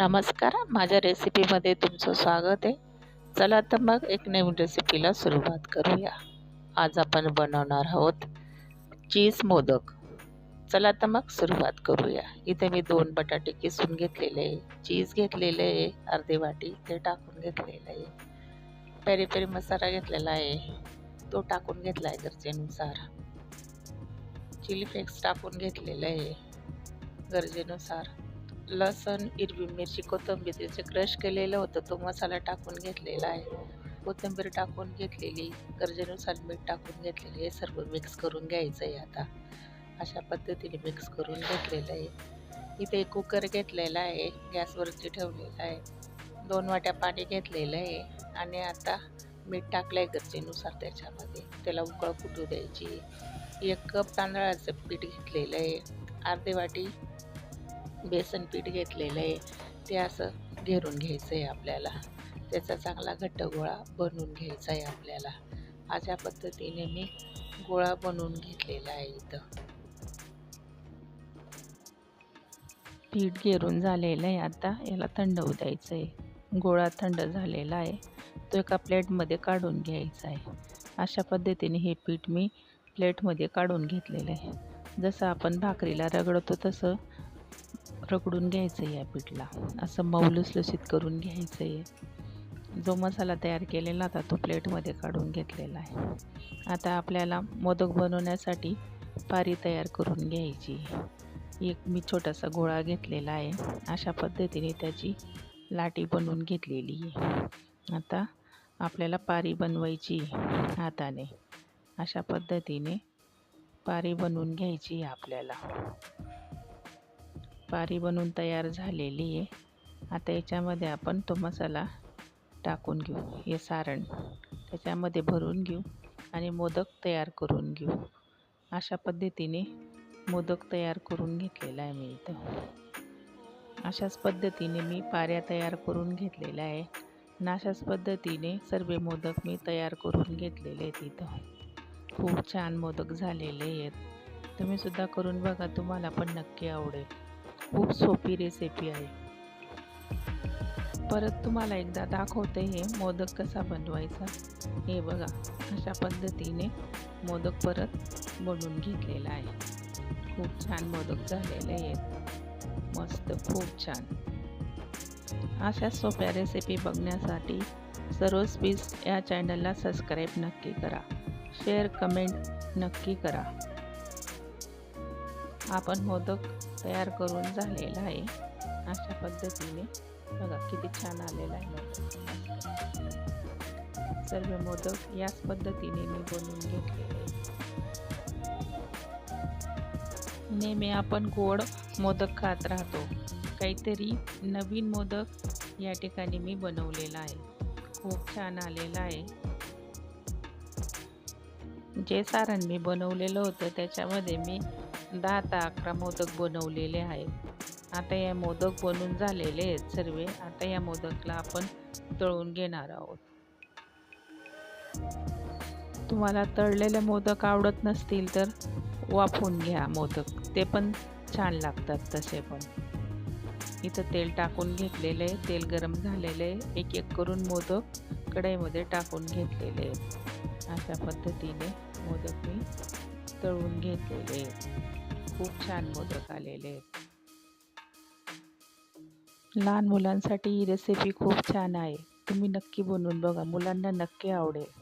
नमस्कार माझ्या रेसिपीमध्ये तुमचं स्वागत आहे. चला तर मग एक नवीन रेसिपीला सुरुवात करूया. आज आपण बनवणार आहोत चीज मोदक. चला तर मग सुरुवात करूया. इथे मी दोन बटाटे किसून घेतलेले आहे. चीज घेतलेले आहे अर्धी वाटी ते टाकून घेतलेलं आहे. पेरी पेरी मसाला घेतलेला आहे. तो टाकून घेतला आहे गरजेनुसार. चिली फ्लेक्स टाकून घेतलेलं आहे गरजेनुसार. लसण हिरवी मिरची कोथिंबीरचे क्रश केलेलं होतं. तो मसाला टाकून घेतलेला आहे. कोथिंबीर टाकून घेतलेली गरजेनुसार मीठ टाकून घेतलेले हे सर्व मिक्स करून घ्यायचं आहे आता. अशा पद्धतीने मिक्स करून घेतलेलं आहे. इथे कुकर घेतलेला आहे गॅसवरती ठेवलेला आहे. दोन वाट्या पाणी घेतलेलं आहे आणि आता मीठ टाकलं आहे गरजेनुसार त्याच्यामध्ये. त्याला उकळ फुटू द्यायची. एक कप तांदळाचं पीठ घेतलेलं आहे. अर्धी वाटी बेसन पीठ घेतलेलं आहे. ते असं घेरून घ्यायचं आहे आपल्याला. त्याचा चांगला घट्ट गोळा बनवून घ्यायचा आहे आपल्याला. अशा पद्धतीने मी गोळा बनवून घेतलेला आहे इथं. पीठ घेरून झालेलं आहे आता. याला थंड होऊ द्यायचं आहे. गोळा थंड झालेला आहे. तो एका प्लेटमध्ये काढून घ्यायचा आहे. अशा पद्धतीने हे पीठ मी प्लेटमध्ये काढून घेतलेलं आहे. जसं आपण भाकरीला रगडतो तसं रगडून घ्यायचं आहे या पीठला. असं मऊ लुसलुसीत करून घ्यायचं आहे जो मसाला तयार केलेला होता तो प्लेटमध्ये काढून घेतलेला आहे. आता आपल्याला मोदक बनवण्यासाठी पारी तयार करून घ्यायची. एक मी छोटासा गोळा घेतलेला आहे. अशा पद्धतीने त्याची लाटी बनवून घेतलेली आहे. आता आपल्याला पारी बनवायची हाताने. अशा पद्धतीने पारी बनवून घ्यायची आहे आपल्याला. पारी बनवून तयार झालेली आहे. आता याच्यामध्ये आपण तो मसाला टाकून घेऊ हे सारण. त्याच्यामध्ये भरून घेऊ आणि मोदक तयार करून घेऊ. अशा पद्धतीने मोदक तयार करून घेतलेला आहे मी इथं. अशाच पद्धतीने मी पाऱ्या तयार करून घेतलेल्या आहे. आणि अशाच पद्धतीने सर्व मोदक मी तयार करून घेतलेले आहेत इथं. खूप छान मोदक झालेले आहेत. तुम्हीसुद्धा करून बघा तुम्हाला पण नक्की आवडेल. खूप सोपी रेसिपी आहे. परत तुम्हाला एकदा दाखवते हे मोदक कसा बनवायचा. हे बघा अशा पद्धतीने मोदक परत बनवून घेतलेला आहे. खूप छान मोदक झालेले आहेत. मस्त खूप छान. अशा सोप्या रेसिपी बघण्यासाठी सरोज पीस या चॅनलला सबस्क्राईब नक्की करा. शेअर कमेंट नक्की करा. आपण मोदक तयार करून झालेला आहे. अशा पद्धतीने. बघा किती छान आलेला आहे मोदक. सर्व मोदक याच पद्धतीने मी बनवून घेतलेले नेहमी आपण गोड मोदक खात राहतो. काहीतरी नवीन मोदक या ठिकाणी मी बनवलेला आहे. खूप छान आलेला आहे. जे सारण मी बनवलेलं होतं त्याच्यामध्ये मी दहा ते अकरा मोदक बनवलेले आहेत. आता या मोदक बनून झालेले आहेत सर्व. आता या मोदकला आपण तळून घेणार आहोत. तुम्हाला तळलेले मोदक आवडत नसतील तर वाफवून घ्या मोदक. ते पण छान लागतात तसे पण. इथं तेल टाकून घेतलेले आहे. तेल गरम झालेले आहे. एक एक करून मोदक कढईमध्ये टाकून घेतलेले आहेत. अशा पद्धतीने मोदक मी तळून घेतलेले खूप छान मोदक आलेले लहान मुलांसाठी ही रेसिपी खूप छान आहे. तुम्ही नक्की बनवून बघा. मुलांना नक्की आवडेल.